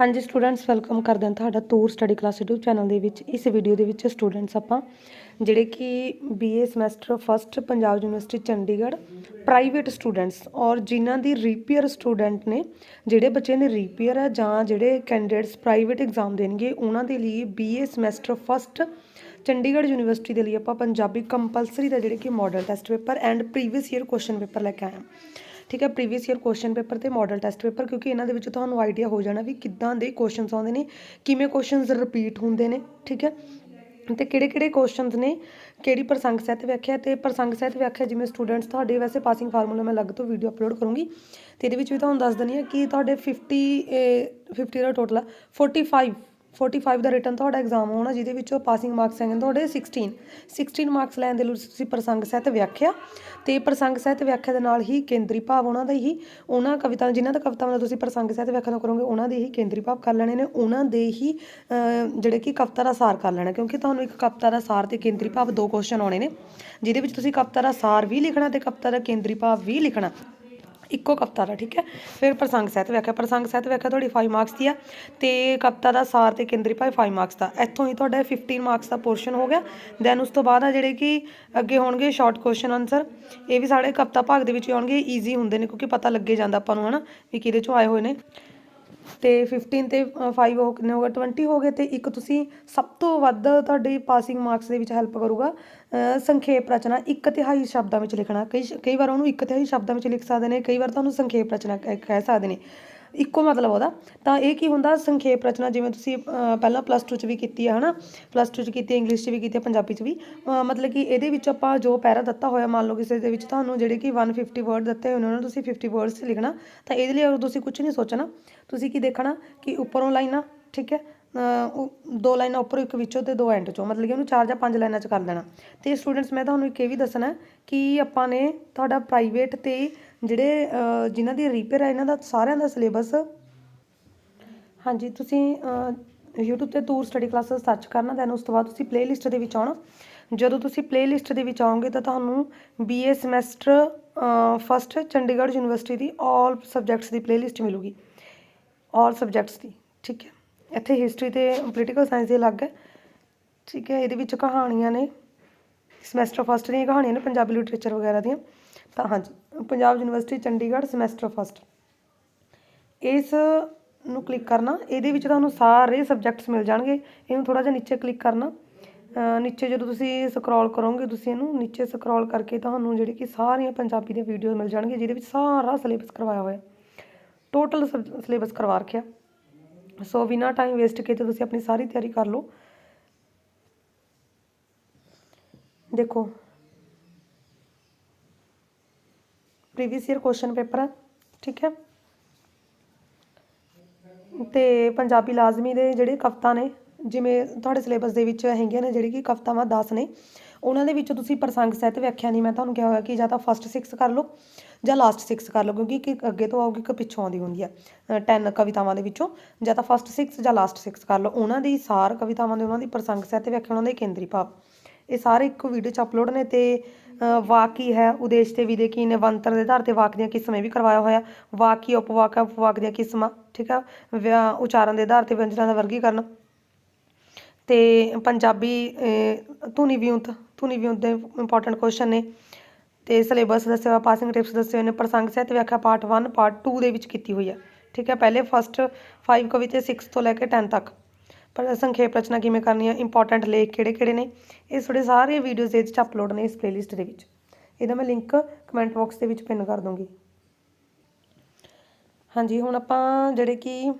ਹਾਂਜੀ students welcome ਕਰਦੇ ਹਾਂ ਤੁਹਾਡਾ Toor study class YouTube channel ਦੇ ਵਿੱਚ। ਇਸ ਵੀਡੀਓ ਦੇ ਵਿੱਚ ਸਟੂਡੈਂਟਸ ਆਪਾਂ ਜਿਹੜੇ ਕਿ BA semester first Punjab University Chandigarh private students ਔਰ ਜਿਨ੍ਹਾਂ ਦੀ ਰੀਪੀਅਰ ਸਟੂਡੈਂਟ ਨੇ, ਜਿਹੜੇ ਬੱਚੇ ਨੇ ਰੀਪੀਅਰ ਹੈ ਜਾਂ ਜਿਹੜੇ ਕੈਂਡੀਡੇਟਸ ਪ੍ਰਾਈਵੇਟ ਐਗਜ਼ਾਮ ਦੇਣਗੇ, ਉਹਨਾਂ ਦੇ ਲਈ BA semester first Chandigarh University ਦੇ ਲਈ ਆਪਾਂ ਪੰਜਾਬੀ ਕੰਪਲਸਰੀ ਦਾ ਜਿਹੜੇ ਕਿ model test paper and previous year question paper ਲੈ ਕੇ ਆਏ ਹਾਂ। ਠੀਕ ਹੈ ਪ੍ਰੀਵੀਅਸ ਈਅਰ ਕੁਐਸਚਨ ਪੇਪਰ ਤੇ ਮਾਡਲ ਟੈਸਟ ਪੇਪਰ ਕਿਉਂਕਿ ਇਹਨਾਂ ਦੇ ਵਿੱਚ ਤੁਹਾਨੂੰ ਆਈਡੀਆ ਹੋ ਜਾਣਾ ਵੀ ਕਿੱਦਾਂ ਦੇ ਕੁਐਸਚਨਸ ਆਉਂਦੇ ਨੇ, ਕਿਵੇਂ ਕੁਐਸਚਨਸ ਰਿਪੀਟ ਹੁੰਦੇ ਨੇ, ਠੀਕ ਹੈ। ਤੇ ਕਿਹੜੇ ਕਿਹੜੇ ਕੁਐਸਚਨਸ ਨੇ, ਕਿਹੜੀ ਪ੍ਰਸੰਗ ਸਹਿਤ ਵਿਆਖਿਆ ਤੇ ਪ੍ਰਸੰਗ ਸਹਿਤ ਵਿਆਖਿਆ ਜਿਵੇਂ ਸਟੂਡੈਂਟਸ ਤੁਹਾਡੇ ਵੈਸੇ ਪਾਸਿੰਗ ਫਾਰਮੂਲਾ ਮੈਂ ਅਲੱਗ ਤੋਂ ਵੀਡੀਓ ਅਪਲੋਡ ਕਰੂੰਗੀ। ਤੇ ਇਹਦੇ ਵਿੱਚ ਵੀ ਤੁਹਾਨੂੰ ਦੱਸ ਦਿੰਦੀ ਹਾਂ ਕਿ ਤੁਹਾਡੇ 50 ਇਹ 50 ਦਾ ਟੋਟਲ ਆ 45 45 ਦਾ ਰਿਟਰਨ ਤੁਹਾਡਾ ਐਗਜ਼ਾਮ ਹੋਣਾ, ਜਿਹਦੇ ਵਿੱਚੋਂ ਪਾਸਿੰਗ ਮਾਰਕਸ ਹੈਗੇ ਨੇ ਤੁਹਾਡੇ 16 16 ਮਾਰਕਸ ਲੈਣ ਦੇ ਲਈ ਤੁਸੀਂ ਪ੍ਰਸੰਗ ਸਹਿਤ ਵਿਆਖਿਆ ਤੇ ਪ੍ਰਸੰਗ ਸਹਿਤ ਵਿਆਖਿਆ ਦੇ ਨਾਲ ਹੀ ਕੇਂਦਰੀ ਭਾਵ ਉਹਨਾਂ ਦਾ ਹੀ, ਉਹਨਾਂ ਕਵਿਤਾ ਜਿਨ੍ਹਾਂ ਦਾ ਕਵਿਤਾਵਾਂ ਦਾ ਤੁਸੀਂ ਪ੍ਰਸੰਗ ਸਹਿਤ ਵਿਆਖਿਆ ਕਰੋਗੇ, ਉਹਨਾਂ ਦੇ ਹੀ ਕੇਂਦਰੀ ਭਾਵ ਕਰ ਲੈਣੇ ਨੇ, ਉਹਨਾਂ ਦੇ ਹੀ ਜਿਹੜੇ ਕਿ ਕਵਿਤਾ ਦਾ ਸਾਰ ਕਰ ਲੈਣਾ, ਕਿਉਂਕਿ ਤੁਹਾਨੂੰ ਇੱਕ ਕਵਿਤਾ ਦਾ ਸਾਰ ਤੇ ਕੇਂਦਰੀ ਭਾਵ ਦੋ ਕੁਐਸਚਨ ਆਉਣੇ ਨੇ, ਜਿਹਦੇ ਵਿੱਚ ਤੁਸੀਂ ਕਵਿਤਾ ਦਾ ਸਾਰ ਵੀ ਲਿਖਣਾ ਤੇ ਕਵਿਤਾ ਦਾ ਕੇਂਦਰੀ ਭਾਵ ਵੀ ਲਿਖਣਾ। ਇੱਕੋ ਕਵਿਤਾ ਦਾ, ਠੀਕ ਹੈ? ਫਿਰ ਪ੍ਰਸੰਗ ਸਹਿਤ ਵਿਆਖਿਆ, ਪ੍ਰਸੰਗ ਸਹਿਤ ਵਿਆਖਿਆ ਤੁਹਾਡੀ 5 ਮਾਰਕਸ ਦੀ ਆ ਤੇ ਕਵਿਤਾ ਦਾ ਸਾਰ ਤੇ ਕੇਂਦਰੀ ਭਾਵ 5 ਮਾਰਕਸ ਦਾ। ਇੱਥੋਂ ਹੀ ਤੁਹਾਡਾ 15 ਮਾਰਕਸ ਦਾ ਪੋਰਸ਼ਨ ਹੋ ਗਿਆ। ਦੈਨ ਉਸ ਤੋਂ ਬਾਅਦ ਆ ਜਿਹੜੇ ਕਿ ਅੱਗੇ ਹੋਣਗੇ ਸ਼ਾਰਟ ਕੁਐਸਚਨ ਆਨਸਰ ਇਹ ਵੀ ਸਾਡੇ ਕਵਿਤਾ ਭਾਗ ਦੇ ਵਿੱਚ ਆਉਣਗੇ ਈਜ਼ੀ ਹੁੰਦੇ ਨੇ ਕਿਉਂਕਿ ਪਤਾ ਲੱਗੇ ਜਾਂਦਾ ਆਪਾਂ ਨੂੰ, ਹਨਾ, ਵੀ ਕਿਹਦੇ ਚੋਂ ਆਏ ਹੋਏ ਨੇ। ਤੇ 15 ਤੇ 5 ਹੋ ਕਿੰਨੇ ਹੋ ਗਏ? 20 ਹੋ ਗਏ ਤੇ ਇੱਕ ਤੁਸੀਂ ਸਭ ਤੋਂ ਵੱਧ ਤੁਹਾਡੀ ਪਾਸਿੰਗ ਮਾਰਕਸ ਦੇ ਵਿੱਚ ਹੈਲਪ ਕਰੂਗਾ। ਸੰਖੇਪ ਰਚਨਾ ਇੱਕ ਤਿਹਾਈ ਸ਼ਬਦਾਂ ਵਿੱਚ ਲਿਖਣਾ। ਕਈ ਕਈ ਵਾਰ ਉਹਨੂੰ ਇੱਕ ਤਿਹਾਈ ਸ਼ਬਦਾਂ ਵਿੱਚ ਲਿਖ ਸਕਦੇ ਨੇ, ਕਈ ਵਾਰ ਤੁਹਾਨੂੰ ਸੰਖੇਪ ਰਚਨਾ ਕਹਿ ਕਹਿ ਸਕਦੇ ਨੇ। ਇੱਕੋ ਮਤਲਬ ਉਹਦਾ। ਤਾਂ ਇਹ ਕੀ ਹੁੰਦਾ? ਸੰਖੇਪ ਰਚਨਾ ਜਿਵੇਂ ਤੁਸੀਂ ਪਹਿਲਾਂ ਪਲੱਸ 2 ਚ ਵੀ ਕੀਤੀ ਹੈ ਹਨਾ? ਪਲੱਸ 2 ਚ ਕੀਤੀ ਇੰਗਲਿਸ਼ ਚ ਵੀ ਕੀਤੀ ਹੈ ਪੰਜਾਬੀ ਚ ਵੀ। ਮਤਲਬ ਕਿ ਇਹਦੇ ਵਿੱਚ ਆਪਾਂ ਜੋ ਪੈਰਾ ਦਿੱਤਾ ਹੋਇਆ, ਮੰਨ ਲਓ ਕਿਸੇ ਦੇ ਵਿੱਚ ਤੁਹਾਨੂੰ ਜਿਹੜੇ ਕਿ 150 ਵਰਡ ਦਿੱਤੇ ਹੋਏ ਨੇ, ਉਹਨਾਂ ਨੂੰ ਤੁਸੀਂ 50 ਵਰਡਸ 'ਚ ਲਿਖਣਾ। ਤਾਂ ਇਹਦੇ ਲਈ ਅਗਰ ਤੁਸੀਂ ਕੁਝ ਨਹੀਂ ਸੋਚਣਾ, ਤੁਸੀਂ ਕੀ ਦੇਖਣਾ? ਕਿ ਉੱਪਰੋਂ ਲਾਈਨਾਂ, ਠੀਕ ਹੈ? ਦੋ ਲਾਈਨਾਂ ਉੱਪਰੋਂ ਇੱਕ ਵਿੱਚੋਂ ਤੇ ਦੋ ਐਂਡ ਚੋਂ ਮਤਲਬ ਕਿ ਉਹਨੂੰ ਚਾਰ ਜਾਂ ਪੰਜ ਲਾਈਨਾਂ 'ਚ ਕਰ ਦੇਣਾ। ਤੇ ਸਟੂਡੈਂਟਸ ਮੈਂ ਤੁਹਾਨੂੰ ਇੱਕ ਇਹ ਵੀ ਦੱਸਣਾ ਕਿ ਆਪਾਂ ਨੇ ਤੁਹਾਡਾ ਪ੍ਰਾਈਵੇਟ ਤੇ ਜਿਹੜੇ ਜਿਨ੍ਹਾਂ ਦੀ ਰਿਪੇਅਰ ਹੈ ਇਹਨਾਂ ਦਾ ਸਾਰਿਆਂ ਦਾ ਸਿਲੇਬਸ ਹਾਂਜੀ ਤੁਸੀਂ ਅਹ, YouTube ਤੇ ਟੂਰ ਸਟੱਡੀ ਕਲਾਸਿਸ ਸਰਚ ਕਰਨਾ ਦੈਨ ਉਸ ਤੋਂ ਬਾਅਦ ਤੁਸੀਂ ਪਲੇਲਿਸਟ ਦੇ ਵਿੱਚ ਆਉਣਾ। ਜਦੋਂ ਤੁਸੀਂ ਪਲੇਲਿਸਟ ਦੇ ਵਿੱਚ ਆਓਗੇ ਤਾਂ ਤੁਹਾਨੂੰ BA semester first Chandigarh University ਦੀ ਆਲ ਸਬਜੈਕਟਸ ਦੀ ਪਲੇਲਿਸਟ ਮਿਲੂਗੀ। ਆਲ ਸਬਜੈਕਟਸ ਦੀ ਠੀਕ ਹੈ? ਇੱਥੇ ਹਿਸਟਰੀ ਤੇ ਪੋਲੀਟੀਕਲ ਸਾਇੰਸ ਦੀ ਅਲੱਗ ਹੈ। ਠੀਕ ਹੈ, ਇਹਦੇ ਵਿੱਚ ਕਹਾਣੀਆਂ ਨੇ। ਸਮੈਸਟਰ ਫਸਟ ਦੀਆਂ ਕਹਾਣੀਆਂ ਨੇ ਪੰਜਾਬੀ ਲਿਟਰੇਚਰ ਵਗੈਰਾ ਦੀਆਂ। ਤਾਂ ਹਾਂਜੀ, Punjab University Chandigarh semester first ਇਸ ਨੂੰ ਕਲਿੱਕ ਕਰਨਾ, ਇਹਦੇ ਵਿੱਚ ਤੁਹਾਨੂੰ ਸਾਰੇ ਸਬਜੈਕਟਸ ਮਿਲ ਜਾਣਗੇ। ਇਹਨੂੰ ਥੋੜਾ ਜਿਹਾ ਨੀਚੇ ਕਲਿੱਕ ਕਰਨਾ। ਨੀਚੇ ਜਦੋਂ ਤੁਸੀਂ ਸਕਰੋਲ ਕਰੋਗੇ, ਤੁਸੀਂ ਇਹਨੂੰ ਨੀਚੇ ਸਕਰੋਲ ਕਰਕੇ ਤੁਹਾਨੂੰ ਜਿਹੜੀ ਕਿ ਸਾਰੀਆਂ ਪੰਜਾਬੀ ਦੀਆਂ ਵੀਡੀਓ ਮਿਲ ਜਾਣਗੀਆਂ, ਜਿਹਦੇ ਵਿੱਚ ਸਾਰਾ ਸਿਲੇਬਸ ਕਰਵਾਇਆ ਹੋਇਆ। ਟੋਟਲ ਸਿਲੇਬਸ ਕਰਵਾ ਰੱਖਿਆ। ਸੋ ਬਿਨਾਂ ਟਾਈਮ ਵੇਸਟ ਕੀਤੇ ਤੁਸੀਂ ਆਪਣੀ ਸਾਰੀ ਤਿਆਰੀ ਕਰ ਲਓ। ਦੇਖੋ। ਪ੍ਰੀਵੀਅਸ ਈਅਰ ਕੁਐਸਚਨ ਪੇਪਰ ਹੈ, ਠੀਕ ਹੈ। ਤੇ ਪੰਜਾਬੀ ਲਾਜ਼ਮੀ ਦੇ ਜਿਹੜੇ ਕਵਿਤਾ ਨੇ, ਜਿਵੇਂ ਤੁਹਾਡੇ ਸਿਲੇਬਸ ਦੇ ਵਿੱਚ ਹੈਗੀਆਂ ਨੇ, ਜਿਹੜੀ ਕਿ ਕਵਿਤਾਵਾਂ 10 ਨੇ ਉਹਨਾਂ ਦੇ ਵਿੱਚੋਂ ਤੁਸੀਂ ਪ੍ਰਸੰਗ ਸਹਿਤ ਵਿਆਖਿਆ ਨਹੀਂ ਮੈਂ ਤੁਹਾਨੂੰ ਕਿਹਾ ਹੋਇਆ ਕਿ ਜਾਂ ਤਾਂ ਫਸਟ 6 ਕਰ ਲਓ ਜਾਂ ਲਾਸਟ 6 ਕਰ ਲਓ ਕਿਉਂਕਿ ਇੱਕ ਅੱਗੇ ਤੋਂ ਆਊਗੀ ਇੱਕ ਪਿੱਛੋਂ ਆਉਂਦੀ ਹੁੰਦੀ ਹੈ। 10 ਕਵਿਤਾਵਾਂ ਦੇ ਵਿੱਚੋਂ ਜਾਂ ਤਾਂ ਫਸਟ 6 ਜਾਂ ਲਾਸਟ 6 ਕਰ ਲਓ। ਉਹਨਾਂ ਦੀ ਸਾਰ ਕਵਿਤਾਵਾਂ ਦੇ ਉਹਨਾਂ ਦੀ ਪ੍ਰਸੰਗ ਸਹਿਤ ਵਿਆਖਿਆ ਉਹਨਾਂ ਦੇ ਕੇਂਦਰੀ ਭਾਵ। ਇਹ ਸਾਰੇ ਇੱਕੋ ਵੀਡੀਓ 'ਚ ਅਪਲੋਡ ਨੇ ਤੇ ਅ, ਵਾਕ ਕੀ ਹੈ ਉਦੇਸ਼ ਤੇ ਵਿਦੇ ਕੀ ਨੇ ਵੰਤਰ ਦੇ ਆਧਾਰ ਤੇ ਵਾਕ ਦੀਆਂ ਕਿਸਮਾਂ ਵੀ ਕਰਵਾਇਆ ਹੋਇਆ। ਵਾਕ ਕੀ ਉਪਵਾਕ ਉਪਵਾਕ ਦੀਆਂ ਕਿਸਮਾਂ ਠੀਕ ਆ? ਵਿਆ- ਉਚਾਰਨ ਦੇ ਆਧਾਰ ਤੇ ਵਿਅੰਜਨਾਂ ਦਾ ਵਰਗੀਕਰਨ। ਤੇ ਪੰਜਾਬੀ ਧੁਨੀ ਵਿਉਂਤ ਧੁਨੀ ਵੀ ਦੇ ਇੰਪੋਰਟੈਂਟ ਕੁਐਸਚਨ ਨੇ। ਤੇ ਸਿਲੇਬਸ ਦੱਸਿਆ ਹੋਇਆ ਪਾਸਿੰਗ ਟਿਪਸ ਦੱਸੇ ਹੋਏ ਨੇ ਪ੍ਰਸੰਗ ਸਹਿਤ ਵਿਆਖਿਆ ਪਾਰਟ 1 ਪਾਰਟ 2 ਦੇ ਵਿੱਚ ਕੀਤੀ ਹੋਈ ਹੈ ਠੀਕ ਹੈ, ਪਹਿਲੇ ਫਸਟ 5 ਕਵਿਤੇ 6 ਤੋਂ ਲੈ ਕੇ 10 ਤੱਕ। ਪਰ ਸੰਖੇਪ ਰਚਨਾ ਕਿਵੇਂ ਕਰਨੀ ਹੈ ਇੰਪੋਰਟੈਂਟ ਲੇਖ ਕਿਹੜੇ ਕਿਹੜੇ ਨੇ? ਇਹ ਤੁਹਾਡੇ ਸਾਰੇ ਵੀਡੀਓਜ਼ ਇਹਦੇ ਵਿੱਚ ਅਪਲੋਡ ਨੇ ਇਸ ਪਲੇਲਿਸਟ ਦੇ ਵਿੱਚ। ਇਹਦਾ ਮੈਂ ਲਿੰਕ ਕਮੈਂਟ ਬਾਕਸ ਦੇ ਵਿੱਚ ਪਿਨ ਕਰ ਦੂੰਗੀ। ਹਾਂਜੀ, ਹੁਣ ਆਪਾਂ ਜਿਹੜੇ ਕਿ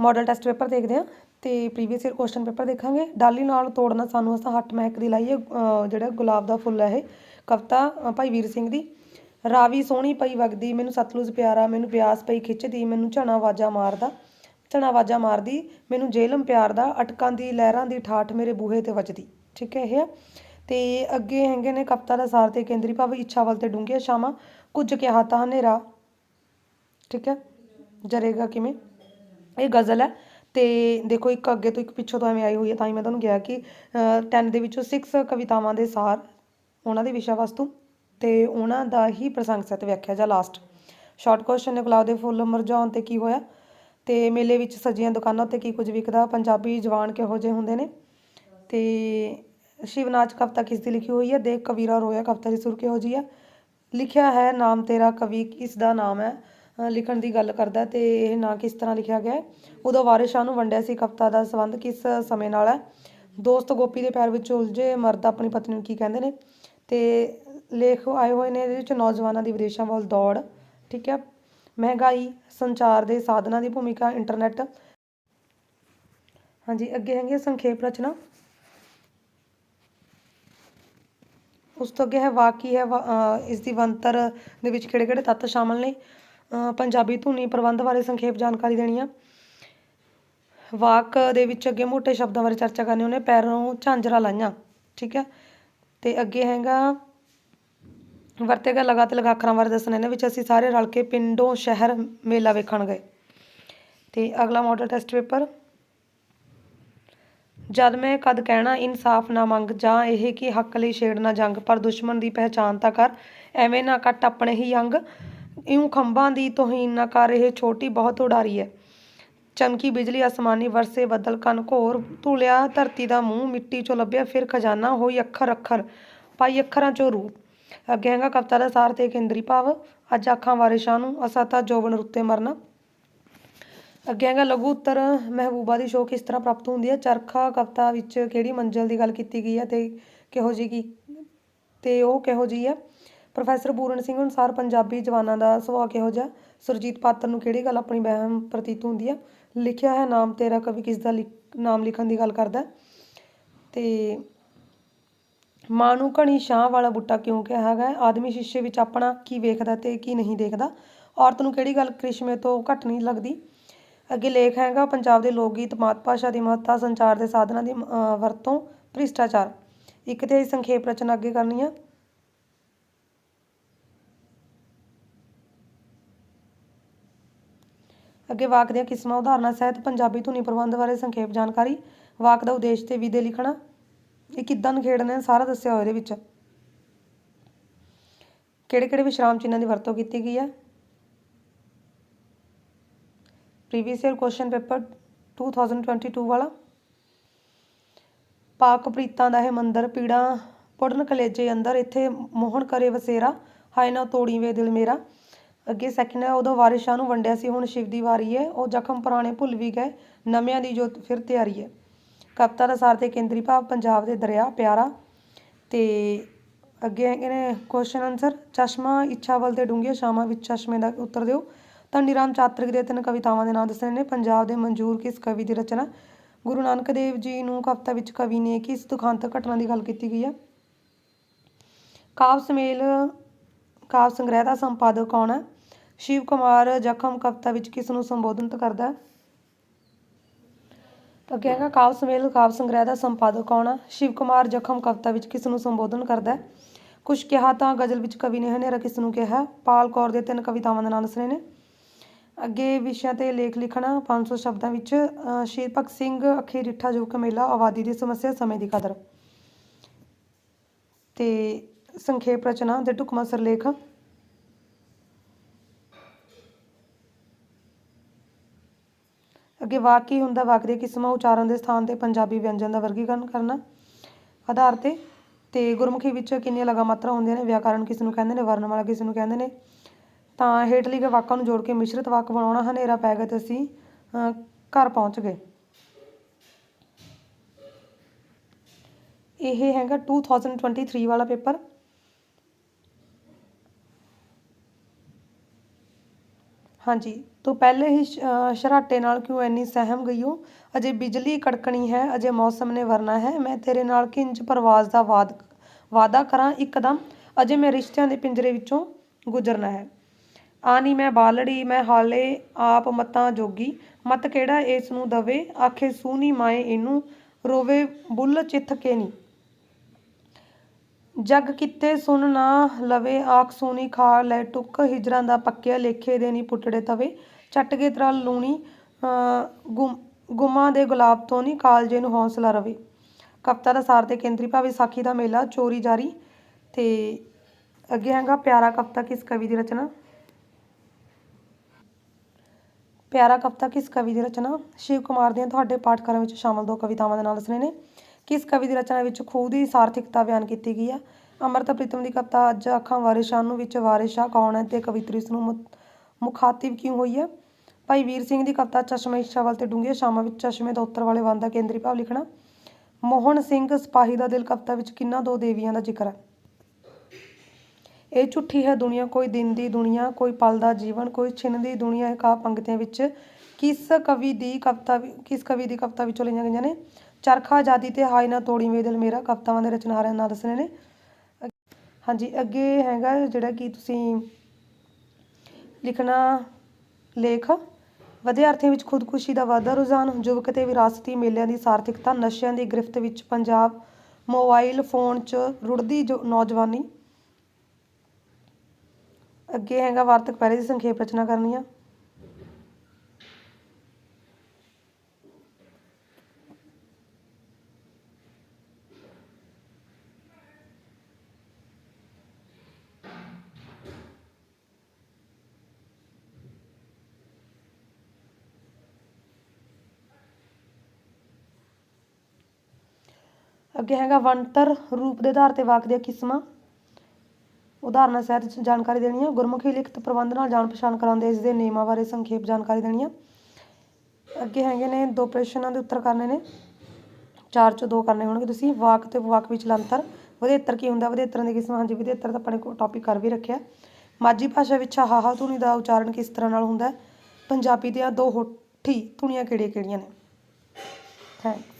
ਮਾਡਲ ਟੈਸਟ ਪੇਪਰ ਦੇਖਦੇ ਹਾਂ। ਤੇ ਪ੍ਰੀਵੀਅਸ ਈਅਰ ਕੁਐਸਚਨ ਪੇਪਰ ਦੇਖਾਂਗੇ। ਡਾਲੀ ਨਾਲ ਤੋੜਨਾ ਸਾਨੂੰ ਅਸਾਂ ਹੱਟ ਮਹਿਕ ਦੀ ਲਾਈਏ ਜਿਹੜਾ ਗੁਲਾਬ ਦਾ ਫੁੱਲ ਹੈ ਇਹ। ਕਵਿਤਾ ਭਾਈ ਵੀਰ ਸਿੰਘ ਦੀ। ਰਾਵੀ ਸੋਹਣੀ ਪਈ ਵਗਦੀ, ਮੈਨੂੰ ਸਤਲੁਜ ਪਿਆਰਾ, ਮੈਨੂੰ ਪਿਆਸ ਪਈ ਖਿੱਚਦੀ, ਮੈਨੂੰ ਝਣਾ ਵਾਜਾ ਮਾਰਦਾ, ਝਣਾ ਵਾਜਾ ਮਾਰਦੀ, ਮੈਨੂੰ ਜੇਲਮ ਪਿਆਰ ਦਾ ਅਟਕਾਂ ਦੀ ਲਹਿਰਾਂ ਦੀ ਠਾਠ ਮੇਰੇ ਬੂਹੇ ਤੇ ਵੱਜਦੀ। ਠੀਕ ਹੈ ਇਹ ਆ। ਤੇ ਅੱਗੇ ਹੈਗੇ ਨੇ ਕਵਿਤਾ ਦਾ ਸਾਰ ਤੇ ਕੇਂਦਰੀ ਭਾਵ, ਇੱਛਾ ਵੱਲ ਤੇ ਡੂੰਘੀਆਂ ਛਾਵਾਂ, ਕੁਝ ਕਿਹਾ ਤਾਂ ਹਨੇਰਾ। ਠੀਕ ਹੈ। ਜਰੇਗਾ ਕਿਵੇਂ? ਇਹ ਗਜ਼ਲ ਹੈ। ਤੇ ਦੇਖੋ ਇੱਕ ਅੱਗੇ ਤੋਂ ਇੱਕ ਪਿੱਛੋਂ ਤੋਂ ਐਵੇਂ ਆਈ ਹੋਈ ਹੈ, ਤਾਂ ਹੀ ਮੈਂ ਤੁਹਾਨੂੰ ਕਿਹਾ ਕਿ 10 ਦੇ ਵਿੱਚੋਂ 6 ਕਵਿਤਾਵਾਂ ਦੇ ਸਾਰ ਉਹਨਾਂ ਦੀ ਵਿਸ਼ਾ ਵਸਤੂ ਤੇ ਉਹਨਾਂ ਦਾ ਹੀ ਪ੍ਰਸੰਗ ਸਹਿਤ ਵਿਆਖਿਆ ਜਾਂ ਲਾਸਟ ਸ਼ਾਰਟ ਕੁਐਸਚਨ ਨੇ ਗੁਲਾਬ ਦੇ ਫੁੱਲ ਮੁਰਝਾਉਣ ਤੇ ਕੀ ਹੋਇਆ? ਤੇ ਮੇਲੇ ਵਿੱਚ ਸਜੀਆਂ ਦੁਕਾਨਾਂ ਉੱਤੇ ਕੀ ਕੁਝ ਵਿਕਦਾ? ਪੰਜਾਬੀ ਜਵਾਨ ਕਿਹੋ ਜਿਹੇ ਹੁੰਦੇ ਨੇ? ਤੇ ਸ਼ਿਵਨਾਚ ਕਵਿਤਾ ਕਿਸ ਦੀ ਲਿਖੀ ਹੋਈ ਹੈ? ਦੇਖ ਕਵੀਰਾ ਰੋਇਆ ਕਵਿਤਾ ਦੀ ਸੁਰ ਕਿਹੋ ਜਿਹੀ ਹੈ? ਲਿਖਿਆ ਹੈ, ਨਾਮ ਤੇਰਾ ਕਵੀ ਕਿਸ ਦਾ ਨਾਮ ਹੈ? ਲਿਖਣ ਦੀ ਗੱਲ ਕਰਦਾ ਤੇ ਇਹ ਨਾਂ ਕਿਸ ਤਰ੍ਹਾਂ ਲਿਖਿਆ ਗਿਆ ਉਦੋਂ ਵਾਰਿਸ ਸ਼ਾਹ ਨੂੰ ਵੰਡਿਆ ਸੀ ਕਵਿਤਾ ਦਾ ਸੰਬੰਧ ਕਿਸ ਸਮੇਂ ਨਾਲ ਹੈ? ਦੋਸਤ ਗੋਪੀ ਦੇ ਪੈਰ ਵਿੱਚ ਉਲਝੇ ਮਰਦ ਆਪਣੀ ਪਤਨੀ ਨੂੰ ਕੀ ਕਹਿੰਦੇ ਨੇ? ਤੇ ਲੇਖ ਆਏ ਹੋਏ ਨੇ, ਇਹਦੇ ਵਿੱਚ ਨੌਜਵਾਨਾਂ ਦੀ ਵਿਦੇਸ਼ਾਂ ਵੱਲ ਦੌੜ, ਠੀਕ ਹੈ? ਮਹਿੰਗਾਈ, ਸੰਚਾਰ ਦੇ ਸਾਧਨਾਂ ਦੀ ਭੂਮਿਕਾ, ਇੰਟਰਨੈਟ। ਹਾਂਜੀ, ਅੱਗੇ ਹੈਗੀ ਹੈ ਸੰਖੇਪ ਰਚਨਾ। ਉਸ ਤੋਂ ਅੱਗੇ ਹੈ ਵਾਕੀ ਹੈ ਵਾ- ਇਸ ਦੀ ਬਣਤਰ ਦੇ ਵਿੱਚ ਕਿਹੜੇ ਕਿਹੜੇ ਤੱਤ ਸ਼ਾਮਲ ਨੇ? ਪੰਜਾਬੀ ਧੁਨੀ ਪ੍ਰਬੰਧ ਬਾਰੇ ਸੰਖੇਪ ਜਾਣਕਾਰੀ ਦੇਣੀ ਆ। ਵਾਕ ਦੇ ਵਿੱਚ ਅੱਗੇ ਮੋٹے ਸ਼ਬਦਾਂ ਬਾਰੇ ਚਰਚਾ ਕਰਨੀ, ਉਹਨੇ ਪੈਰੋਂ ਝਾਂਜਰਾਂ ਲਾਈਆਂ, ਠੀਕ ਹੈ ਤੇ ਅੱਗੇ ਹੈਗਾ ਵਰਤੇ ਗਏ ਲਗਾ ਤੇ ਲਗਾ ਬਾਰੇ ਦੱਸਣਾ ਇਹਨਾਂ ਵਿੱਚ ਅਸੀਂ ਸਾਰੇ ਰਲ ਕੇ ਪਿੰਡੋਂ ਸ਼ਹਿਰ ਮੇਲਾ ਵੇਖਣ ਗਏ। ਤੇ ਅਗਲਾ ਮਾਡਲ ਟੈਸਟ ਪੇਪਰ ਜਦ ਮੈਂ ਕਦ ਕਹਿਣਾ ਇਨਸਾਫ ਨਾ ਮੰਗ, ਜਾਂ ਇਹ ਕਿ ਹੱਕ ਲਈ ਛੇੜ ਨਾ ਜੰਗ, ਪਰ ਦੁਸ਼ਮਣ ਦੀ ਪਹਿਚਾਨ ਤਾਂ ਕਰ, ਐਵੇਂ ਨਾ ਕੱਟ ਆਪਣੇ ਹੀ ਅੰਗ। ਇਉਂ ਖੰਭਾਂ ਦੀ ਤੋਹੀਨ ਨਾ ਕਰ, ਇਹ ਛੋਟੀ ਬਹੁਤ ਉਡਾਰੀ ਹੈ। ਚਮਕੀ ਬਿਜਲੀ ਅਸਮਾਨੀ ਵਰਸੇ ਬੱਦਲ ਕਨ ਘੋਰ ਧੂਲਿਆ, ਧਰਤੀ ਦਾ ਮੂੰਹ ਮਿੱਟੀ ਚੋਂ ਲੱਭਿਆ, ਫਿਰ ਖਜ਼ਾਨਾ ਹੋਈ ਅੱਖਰ ਅੱਖਰ, ਪਾਈ ਅੱਖਰਾਂ ਚੋਂ ਰੂਪ। ਅੱਗੇ ਹੈਗਾ ਕਵਿਤਾ ਦਾ ਸਾਰ ਤੇ ਕੇਂਦਰੀ ਭਾਵ, ਅੱਜ ਅੱਖਾਂ ਵਾਰਿਸ਼ਾਂ ਨੂੰ ਅਸਾ ਤਾਂ ਜੋਬਨ ਰੁੱਤੇ ਮਰਨਾ। ਅੱਗੇ ਹੈਗਾ ਲਘੂ ਉੱਤਰ ਮਹਿਬੂਬਾ ਦੀ ਸ਼ੋਅ ਕਿਸ ਤਰ੍ਹਾਂ ਪ੍ਰਾਪਤ ਹੁੰਦੀ ਹੈ, ਚਰਖਾ ਕਵਿਤਾ ਵਿੱਚ ਕਿਹੜੀ ਮੰਜ਼ਿਲ ਦੀ ਗੱਲ ਕੀਤੀ ਗਈ ਹੈ ਤੇ ਕਿਹੋ ਜਿਹੀ ਕੀ ਤੇ ਉਹ ਕਿਹੋ ਜਿਹੀ ਹੈ? ਪ੍ਰੋਫੈਸਰ ਪੂਰਨ ਸਿੰਘ ਅਨੁਸਾਰ ਪੰਜਾਬੀ ਜਵਾਨਾਂ ਦਾ ਸੁਭਾਅ ਕਿਹੋ ਜਿਹਾ? ਸੁਰਜੀਤ ਪਾਤਰ ਨੂੰ ਕਿਹੜੀ ਗੱਲ ਆਪਣੀ ਵਹਿਮ ਪ੍ਰਤੀਤ ਹੁੰਦੀ ਹੈ ਲਿਖਿਆ ਹੈ ਨਾਮ ਤੇਰਾ, ਕਵੀ ਕਿਸ ਦਾ ਲਿਖ- ਨਾਮ ਲਿਖਣ ਦੀ ਗੱਲ ਕਰਦਾ ਹੈ। ਤੇ ਮਾਂ ਨੂੰ ਘਣੀ ਛਾਂ ਵਾਲਾ ਬੂਟਾ ਕਿਉਂ ਕਿਹਾ ਹੈਗਾ ਹੈ? ਆਦਮੀ ਸ਼ੀਸ਼ੇ ਵਿੱਚ ਆਪਣਾ ਕੀ ਵੇਖਦਾ ਤੇ ਕੀ ਨਹੀਂ ਦੇਖਦਾ? ਔਰਤ ਨੂੰ ਕਿਹੜੀ ਗੱਲ ਕ੍ਰਿਸ਼ਮੇ ਤੋਂ ਘੱਟ ਨਹੀਂ ਲੱਗਦੀ? ਅੱਗੇ ਲੇਖ ਹੈਗਾ, ਪੰਜਾਬ ਦੇ ਲੋਕ ਗੀਤ ਮਾਤ ਭਾਸ਼ਾ ਦੀ ਮਹੱਤਤਾ, ਸੰਚਾਰ ਦੇ ਸਾਧਨਾਂ ਦੀ ਵਰਤੋਂ, ਭ੍ਰਿਸ਼ਟਾਚਾਰ। ਇੱਕ ਤੇ ਸੰਖੇਪ ਰਚਨਾ ਅੱਗੇ ਕਰਨੀ ਆ। ਅੱਗੇ ਵਾਕ ਦੀਆਂ ਕਿਸਮਾਂ, ਉਦਾਹਰਨਾਂ ਸਹਿਤ ਪੰਜਾਬੀ ਧੁਨੀ ਪ੍ਰਬੰਧ ਬਾਰੇ ਸੰਖੇਪ ਜਾਣਕਾਰੀ, ਵਾਕ ਦਾ ਉਦੇਸ਼ ਤੇ ਵਿਧੇ ਲਿਖਣਾ, ਇਹ ਕਿੱਦਾਂ ਨਿਖੇੜਨੇ ਸਾਰਾ ਦੱਸਿਆ ਹੋਇਆ ਇਹਦੇ ਵਿੱਚ। ਕਿਹੜੇ ਕਿਹੜੇ ਵਿਸ਼ਰਾਮ ਚਿੰਨ੍ਹਾਂ ਦੀ ਵਰਤੋਂ ਕੀਤੀ ਗਈ ਹੈ? ਪ੍ਰੀਵੀਅਸ ਈਅਰ ਕੁਐਸਚਨ ਪੇਪਰ 2022 ਵਾਲਾ। ਪਾਕ ਪ੍ਰੀਤਾਂ ਦਾ ਇਹ ਮੰਦਰ, ਪੀੜਾ, ਪੁੜਨ ਕਲੇਜੇ ਅੰਦਰ, ਇੱਥੇ ਮੋਹਣ ਕਰੇ ਵਸੇਰਾ, ਹਾਏ ਨਾ ਤੋੜੀ ਵੇ ਦਿਲ ਮੇਰਾ। ਅੱਗੇ ਸੈਕਿੰਡ ਹੈ, ਉਦੋਂ ਵਾਰਿਸ ਨੂੰ ਵੰਡਿਆ ਸੀ, ਹੁਣ ਸ਼ਿਵ ਦੀ ਵਾਰੀ ਹੈ, ਉਹ ਜ਼ਖਮ ਪੁਰਾਣੇ ਭੁੱਲ ਵੀ ਗਏ, ਨਵਿਆਂ ਦੀ ਜੋ ਫਿਰ ਤਿਆਰੀ ਹੈ। ਕਵਿਤਾ ਦਾ ਸਾਰ ਤੇ ਕੇਂਦਰੀ ਭਾਵ, ਪੰਜਾਬ ਦੇ ਦਰਿਆ, ਪਿਆਰਾ ਤੇ ਅੱਗੇ ਹੈਗੇ ਨੇ ਕੁਐਸਚਨ ਆਨਸਰ ਚਸ਼ਮਾ ਇੱਛਾਵਲ ਤੇ ਡੂੰਘੀਆਂ ਸ਼ਾਮਾਂ ਵਿੱਚ ਚਸ਼ਮੇ ਦਾ ਉੱਤਰ ਦਿਓ। ਧਨੀ ਰਾਮ ਚਾਤਰਿਕ ਦੇ ਤਿੰਨ ਕਵਿਤਾਵਾਂ ਦੇ ਨਾਮ ਦੱਸਣੇ ਨੇ, ਪੰਜਾਬ ਦੇ ਮਨਜੂਰ ਕਿਸ ਕਵੀ ਦੀ ਰਚਨਾ? ਗੁਰੂ ਨਾਨਕ ਦੇਵ ਜੀ ਨੂੰ ਕਵਿਤਾ ਵਿੱਚ ਕਵੀ ਨੇ ਕਿਸ ਦੁਖਾਂਤਕ ਘਟਨਾ ਦੀ ਗੱਲ ਕੀਤੀ ਗਈ ਹੈ? ਕਾਵ ਸਮੇਲ, ਕਾਵ ਸੰਗ੍ਰਹਿ ਦਾ ਸੰਪਾਦਕ ਕੌਣ ਹੈ? ਸ਼ਿਵ ਕੁਮਾਰ ਜ਼ਖਮ ਕਵਿਤਾ ਵਿੱਚ ਕਿਸ ਨੂੰ ਸੰਬੋਧਿਤ ਕਰਦਾ? ਹੈ ਤਾਂ ਅੱਗੇ ਕਾਵ ਸਮੇਲ ਕਾਵ ਸੰਗ੍ਰਹਿ ਦਾ ਸੰਪਾਦਕ ਕੌਣ ਹੈ ਸ਼ਿਵ ਕੁਮਾਰ ਜ਼ਖਮ ਕਵਿਤਾ ਵਿੱਚ ਕਿਸ ਨੂੰ ਸੰਬੋਧਨ ਕਰਦਾ ਹੈ? ਕੁਛ ਕਿਹਾ ਤਾਂ ਗਜ਼ਲ ਵਿੱਚ ਕਵੀ ਨੇ ਹਨੇਰਾ ਕਿਸ ਨੂੰ ਕਿਹਾ? ਪਾਲ ਕੌਰ ਦੇ ਤਿੰਨ ਕਵਿਤਾਵਾਂ ਦੇ ਨਾਂ ਦੱਸਣੇ ਨੇ। ਅੱਗੇ ਵਿਸ਼ਿਆਂ ਤੇ ਲੇਖ ਲਿਖਣਾ 500 ਸ਼ਬਦਾਂ ਵਿੱਚ ਅ, ਸ਼ਹੀਦ ਭਗਤ ਸਿੰਘ ਅੱਖੀ ਰਿੱਠਾ ਜੋ ਮੇਲਾ ਆਬਾਦੀ ਦੀ ਸਮੱਸਿਆ ਸਮੇਂ ਦੀ ਕਦਰ। ਤੇ ਸੰਖੇਪ ਰਚਨਾ ਦੇ ਢੁਕਵਾਂ ਸਰਲੇਖ। ਅੱਗੇ ਵਾਕ ਕੀ ਹੁੰਦਾ? ਵਾਕ ਦੀਆਂ ਕਿਸਮਾਂ ਉਚਾਰਨ ਦੇ ਸਥਾਨ ਤੇ ਪੰਜਾਬੀ ਵਿਅੰਜਨ ਦਾ ਵਰਗੀਕਰਨ ਕਰਨਾ। ਆਧਾਰ ਤੇ ਤੇ ਗੁਰਮੁਖੀ ਵਿੱਚ ਕਿੰਨੀਆਂ ਲਗਾ ਮਾਤਰਾ ਹੁੰਦੀਆਂ ਨੇ? ਵਿਆਕਰਨ ਕਿਸ ਨੂੰ ਕਹਿੰਦੇ ਨੇ? ਵਰਣਮਾਲਾ ਕਿਸ ਨੂੰ ਕਹਿੰਦੇ ਨੇ? ਤਾਂ ਹੇਠ ਗਏ ਵਾਕਾਂ ਨੂੰ ਜੋੜ ਕੇ ਮਿਸ਼ਰਤ ਵਾਕ ਬਣਾਉਣਾ ਹਨੇਰਾ ਪੈ ਗਿਆ ਤੇ ਅਸੀਂ ਘਰ ਪਹੁੰਚ ਗਏ। ਇਹ ਹੈਗਾ 2023 ਵਾਲਾ ਪੇਪਰ। ਹਾਂਜੀ। ਤੂੰ ਪਹਿਲੇ ਹੀ ਸ਼ਰਾਟੇ ਨਾਲ ਕਿਉਂ ਇੰਨੀ ਸਹਿਮ ਗਈ ਹੋ? ਅਜੇ ਬਿਜਲੀ ਕੜਕਣੀ ਹੈ, ਅਜੇ ਮੌਸਮ ਨੇ ਵਰਨਾ ਹੈ। ਮੈਂ ਤੇਰੇ ਨਾਲ ਕਿੰਜ ਪਰਵਾਜ਼ ਦਾ ਵਾਦ ਵਾਦਾ ਕਰਾਂ ਇੱਕਦਮ? ਅਜੇ ਮੈਂ ਰਿਸ਼ਤਿਆਂ ਦੇ ਪਿੰਜਰੇ ਵਿੱਚੋਂ ਗੁਜ਼ਰਨਾ ਹੈ। ਆਨੀ ਮੈਂ ਬਾਲੜੀ, ਮੈਂ ਹਾਲੇ ਆਪ ਮਤਾਂ ਜੋਗੀ। ਮਤ ਕਿਹੜਾ ਇਸ ਨੂੰ ਦਵੇ? ਆਖੇ ਸੂਨੀ ਮਾਏ ਇਹਨੂੰ ਰੋਵੇ ਬੁੱਲ ਚਿੱਥ ਕੇ ਨੀ। ਜਗ ਕਿਤੇ ਸੁਣ ਨਾ ਲਵੇ, ਆਖ ਸੂਨੀ ਖਾ ਲੈ ਟੁੱਕ, ਹਿਜਰਾਂ ਦਾ ਪੱਕਿਆ ਲੇਖੇ ਦੇ ਨੀ ਪੁੱਟੜੇ ਤਵੇ। ਚੱਟ ਕੇ ਤਰਾ ਲੂਣੀ ਅ, ਗੁਮ ਦੇ ਗੁਲਾਬ ਤੋਂ ਨਹੀਂ ਕਾਲਜੇ ਨੂੰ ਹੌਸਲਾ ਰਵੇ। ਕਵਿਤਾ ਦਾ ਸਾਰ ਤੇ ਕੇਂਦਰੀ ਭਾਵ ਵਿਸਾਖੀ ਦਾ ਮੇਲਾ ਚੋਰੀ ਜਾਰੀ। ਤੇ ਅੱਗੇ ਹੈਗਾ ਪਿਆਰਾ ਕਵਿਤਾ ਕਿਸ ਕਵੀ ਦੀ ਰਚਨਾ? ਪਿਆਰਾ ਕਵਿਤਾ ਕਿਸ ਕਵੀ ਦੀ ਰਚਨਾ? ਸ਼ਿਵ ਕੁਮਾਰ ਦੀਆਂ ਤੁਹਾਡੇ ਪਾਠਕ੍ਰਮ ਵਿੱਚ ਸ਼ਾਮਲ ਦੋ ਕਵਿਤਾਵਾਂ ਦੇ ਨਾਲ ਦੱਸਣੇ ਨੇ। ਕਿਸ ਕਵੀ ਦੀ ਰਚਨਾ ਵਿੱਚ ਖੂਹ ਦੀ ਸਾਰਥਿਕਤਾ ਬਿਆਨ ਕੀਤੀ ਗਈ ਹੈ? ਅੰਮ੍ਰਿਤਾ ਪ੍ਰੀਤਮ ਦੀ ਕਵਿਤਾ ਅੱਜ ਅੱਖਾਂ ਵਾਰਿਸ ਨੂੰ ਵਿੱਚ ਵਾਰਿਸ ਕੌਣ ਹੈ? ਤੇ ਕਵਿਤਰੀ ਇਸ ਨੂੰ ਮੁਖਾਤਿਬ ਕਿਉਂ ਹੋਈ ਹੈ? ਭਾਈ ਵੀਰ ਸਿੰਘ ਦੀ ਕਵਿਤਾ ਚਸ਼ਮੇ ਇੱਛਾਵਲ ਤੇ ਡੂੰਘੀਆਂ ਛਾਵਾਂ ਵਿੱਚ ਚਸ਼ਮੇ ਦਾ ਉੱਤਰ ਵਾਲੇ ਵੰਨ ਦਾ ਕੇਂਦਰੀ ਭਾਵ ਲਿਖਣਾ। ਮੋਹਨ ਸਿੰਘ ਸਿਪਾਹੀ ਦਾ ਦਿਲ ਕਵਿਤਾ ਵਿੱਚ ਕਿੰਨਾ ਦੋ ਦੇਵੀਆਂ ਦਾ ਜ਼ਿਕਰ ਹੈ? ਇਹ ਝੂਠੀ ਹੈ ਦੁਨੀਆ, ਕੋਈ ਦਿਨ ਦੀ ਦੁਨੀਆ, ਕੋਈ ਪਲ ਦਾ ਜੀਵਨ, ਕੋਈ ਛਿਨ ਦੀ ਦੁਨੀਆ, ਇਹ ਕਾ ਪੰਕਤੀਆਂ ਵਿੱਚ ਕਿਸ ਕਵੀ ਦੀ ਕਵਿਤਾ ਕਿਸ ਕਵੀ ਦੀ ਕਵਿਤਾ ਵਿੱਚੋਂ ਲਈਆਂ ਗਈਆਂ ਨੇ? ਚਰਖਾ ਆਜ਼ਾਦੀ ਤੇ ਹਾਏ ਨਾ ਤੋੜੀ ਵੇ ਦਿਲ ਮੇਰਾ, ਕਵਿਤਾਵਾਂ ਦੇ ਰਚਨਹਾਰਿਆਂ ਦੇ ਦੱਸਣੇ ਨੇ। ਹਾਂਜੀ, ਅੱਗੇ ਹੈਗਾ ਜਿਹੜਾ ਕਿ ਤੁਸੀਂ ਲਿਖਣਾ ਲੇਖ। ਵਿਦਿਆਰਥੀਆਂ ਵਿੱਚ ਖੁਦਕੁਸ਼ੀ ਦਾ ਵਾਧਾ ਰੁਝਾਨ, ਯੁਵਕ ਤੇ ਵਿਰਾਸਤੀ ਮੇਲਿਆਂ ਦੀ ਸਾਰਥਿਕਤਾ, ਨਸ਼ਿਆਂ ਦੀ ਗ੍ਰਿਫਤ ਵਿੱਚ ਪੰਜਾਬ ਮੋਬਾਈਲ ਫੋਨ 'ਚ ਰੁੜਦੀ ਜੋ ਨੌਜਵਾਨੀ। ਅੱਗੇ ਹੈਗਾ ਵਾਰਤਕ ਪਹਿਰੇ ਦੀ ਸੰਖੇਪ ਰਚਨਾ ਕਰਨੀ ਆ। ਅੱਗੇ ਹੈਗਾ ਵਣਤਰ ਰੂਪ ਦੇ ਆਧਾਰ ਤੇ ਵਾਕ ਦੀਆਂ ਕਿਸਮਾਂ। ਉਦਾਹਰਨਾਂ ਸਹਿਤ ਜਾਣਕਾਰੀ ਦੇਣੀ ਆ ਗੁਰਮੁਖੀ ਲਿਖਤ ਪ੍ਰਬੰਧ ਨਾਲ ਜਾਣ ਪਛਾਣ ਕਰਾਉਂਦੇ, ਇਸ ਦੇ ਨਿਯਮਾਂ ਬਾਰੇ ਸੰਖੇਪ ਜਾਣਕਾਰੀ ਦੇਣੀ ਆ ਅੱਗੇ ਹੈਗੇ ਨੇ ਦੋ ਪ੍ਰਸ਼ਨਾਂ ਦੇ ਉੱਤਰ ਕਰਨੇ ਨੇ। ਚਾਰ ਚੋਂ ਦੋ ਕਰਨੇ ਹੋਣਗੇ ਤੁਸੀਂ। ਵਾਕ ਤੇ ਵਾਕ ਵਿੱਚ ਅੰਤਰ ਵਧੇਤਰ ਕੀ ਹੁੰਦਾ? ਵਧੇਤਰਾਂ ਦੀ ਕਿਸਮਾਂ, ਹਾਂਜੀ ਵਧੇਤਰ ਤਾਂ ਆਪਣੇ ਕੋਲ ਟੌਪਿਕ ਕਰ ਵੀ ਰੱਖਿਆ। ਮਾਝੀ ਭਾਸ਼ਾ ਵਿੱਚ ਹਾਹਾ ਧੁਨੀ ਦਾ ਉਚਾਰਨ ਕਿਸ ਤਰ੍ਹਾਂ ਨਾਲ ਹੁੰਦਾ ਪੰਜਾਬੀ ਦੀਆਂ ਦੋ ਹੋਠੀ ਧੁਨੀਆਂ ਕਿਹੜੀਆਂ ਕਿਹੜੀਆਂ ਨੇ? ਥੈਂਕ